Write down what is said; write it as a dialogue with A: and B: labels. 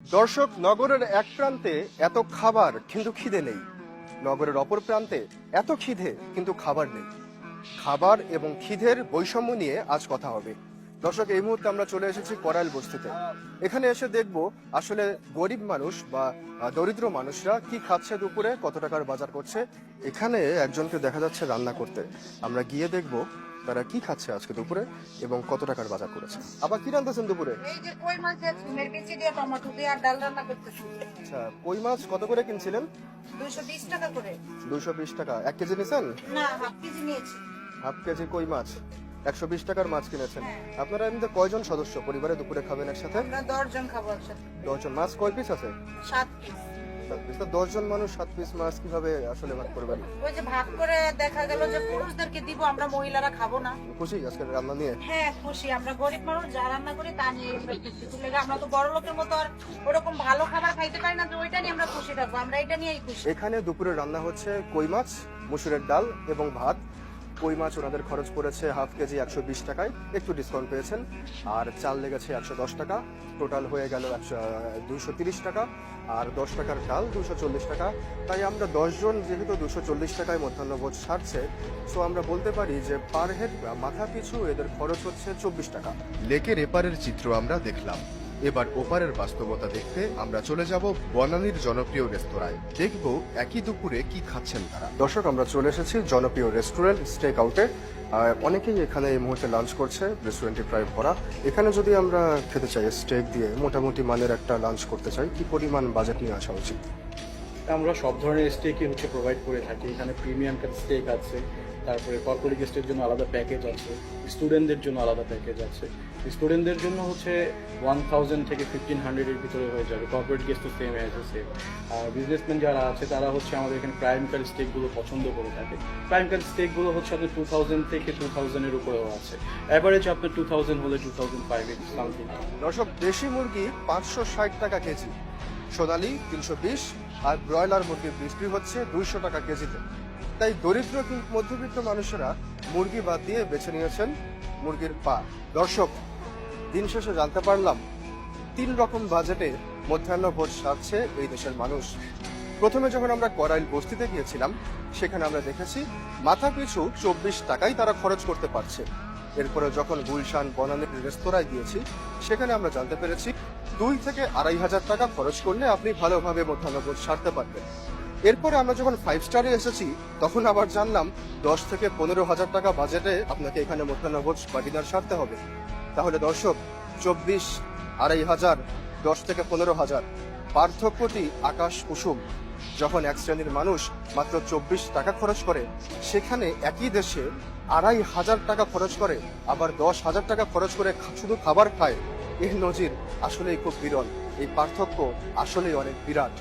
A: দর্শক, নগরের এক প্রান্তে এত খাবার কিন্তু খিদে নেই। নগরের অপর প্রান্তে এত খিদে কিন্তু খাবার নেই। খাবার এবং খিদের বৈষম্য নিয়ে আজ কথা হবে। দর্শক, এই মুহূর্তে আমরা চলে এসেছি করাইল বস্তিতে। এখানে এসে দেখব আসলে গরিব মানুষ বা দরিদ্র মানুষরা কি খাচ্ছে দুপুরে, কত টাকার বাজার করছে। এখানে একজনকে দেখা যাচ্ছে রান্না করতে। আমরা গিয়ে দেখব তারা কি খাচ্ছে আজকে দুপুরে এবং কত টাকার বাজার করেছে? আবার কি রান্নাছেন দুপুরে?
B: এই যে কই মাছ দিয়ে ঝিমের বিচি দিয়ে টমেটো দিয়ে আর ডাল রান্না করতেছি।
A: আচ্ছা কই মাছ কত করে কিনছিলেন?
B: দুইশো বিশ টাকা করে।
A: দুইশো বিশ টাকা। এক কেজি নিছেন?
B: না হাফ কেজি নিয়েছি।
A: হাফ কেজি কই মাছ? একশো বিশ টাকার মাছ কিনেছেন। আপনারা এমনিতে কয়জন সদস্য? পরিবারে দুপুরে খাবেন একসাথে?
B: আমরা দশজন খাব একসাথে।
A: দশজন। মাছ কয় পিস আছে?
B: সাত পিস
A: সাত পিস তো দশজন মানুষ সাত পিস মাছ কীভাবে আসলে ভাগ করবেন?
B: ওই যে ভাগ করে দেখা গেল যে পুরুষদেরকে দিব আমরা মহিলারা খাব না।
A: খুশি আজকে রান্না নিয়ে?
B: হ্যাঁ খুশি। আমরা গরিব মানুষ যা রান্না করি তা নিয়ে আমরা তো বড় লোকের মতো আর ওরকম ভালো খাবার খাইতে পারি না তো ওইটা নিয়ে আমরা খুশি থাকব। আমরা এটা নিয়েই খুশি।
A: এখানে দুপুরে রান্না হচ্ছে কই মাছ মুসুরের ডাল এবং ভাত। কই মাছ ওনাদের খরচ পড়েছে হাফ কেজি একশো বিশ টাকায়। একটু ডিসকাউন্ট পেয়েছেন। আর চাল লেগেছে একশো দশ টাকা। টোটাল হয়ে গেল একশো দুশো তিরিশ টাকা। আর দশ টাকার ডাল দুশো চল্লিশ টাকা। তাই আমরা দশজন যেহেতু দুশো চল্লিশ টাকায় মধ্যাহ্নভোজ সারছে সো আমরা বলতে পারি যে পার হেড মাথা পিছু এদের খরচ হচ্ছে চব্বিশ টাকা।
C: লেকের এপারের চিত্র আমরা দেখলাম। এবার ওপারের বাস্তবতা দেখতে আমরা চলে যাব বনানীর জনপ্রিয় রেস্তোরাঁয়। দেখব একই দুপুরে কি খাচ্ছেন তারা।
A: দর্শক, আমরা চলে এসেছি জনপ্রিয় রেস্টুরেন্ট স্টেক আউটে অনেকেই এখানে এই মুহূর্তে লাঞ্চ করছে রেস্টুরেন্টটি প্রায় ভরা। এখানে যদি আমরা খেতে চাই স্টেক দিয়ে মোটামুটি মানের একটা লাঞ্চ করতে চাই, কি পরিমাণ বাজেট নিয়ে আসা উচিত?
D: আমরা সব ধরনের স্টেকই হচ্ছে প্রোভাইড করে থাকি। এখানে প্রিমিয়াম স্টেক আছে, তারপরে কর্পোরেট গেস্টের জন্য আলাদা প্যাকেজ আছে স্টুডেন্টদের জন্য আলাদা প্যাকেজ আছে। স্টুডেন্টদের জন্য হচ্ছে ওয়ান থাউজেন্ড থেকে ফিফটিন হান্ড্রেডের ভিতরে হয়ে যাবে। কর্পোরেট গেস্ট তো সেম আছে সেম আর বিজনেসম্যান যারা আছে, তারা হচ্ছে আমাদের এখানে প্রাইম কার স্টেকগুলো পছন্দ করে থাকে। প্রাইম কার স্টেকগুলো হচ্ছে আপনার টু থাউজেন্ড থেকে টু থাউজেন্ডের উপরেও আছে। অ্যাভারেজ আপনার টু থাউজেন্ড হলে টু থাউজেন্ড ফাইভ সামথিং
A: দর্শক, দেশি মুরগি পাঁচশো ষাট টাকা কেজি। সোনালি, তিনশো বিশ, আর ব্রয়লার মুরগি বিক্রি হচ্ছে দুইশো টাকা কেজিতে। তাই দরিদ্র মধ্যবিত্ত মানুষেরা মুরগি বাদ দিয়ে বেছে নিয়েছেন মুরগির পা? দর্শক, দিন শেষে জানতে পারলাম, তিন রকম বাজেটে মধ্যাহ্ন ভোজ সারছে এই দেশের মানুষ। প্রথমে যখন আমরা করাইল বস্তিতে গিয়েছিলাম, সেখানে আমরা দেখেছি মাথা পিছু চব্বিশ টাকাই তারা খরচ করতে পারছে। এরপরে যখন গুলশান বনানীর রেস্তোরাঁয় গিয়েছি, সেখানে আমরা জানতে পেরেছি দুই থেকে আড়াই হাজার টাকা খরচ করলে আপনি ভালোভাবে মধ্যাহ্নভোজ সারতে পারবেন। এরপরে আমরা যখন ফাইভ স্টারে এসেছি, তখন আবার জানলাম দশ থেকে পনেরো হাজার টাকা বাজেটে আপনাকে এখানে মধ্যাহ্নভোজ বা ডিনার সারতে হবে। তাহলে দর্শক, চব্বিশ, আড়াই হাজার, দশ থেকে পনেরো হাজার, পার্থক্যটি আকাশ কুসুম। যখন এক শ্রেণির মানুষ মাত্র চব্বিশ টাকা খরচ করে, সেখানে একই দেশে আড়াই হাজার টাকা খরচ করে, আবার দশ হাজার টাকা খরচ করে শুধু খাবার খায়। এর নজির আসলেই খুব বিরল। এই পার্থক্য আসলেই অনেক বিরাট।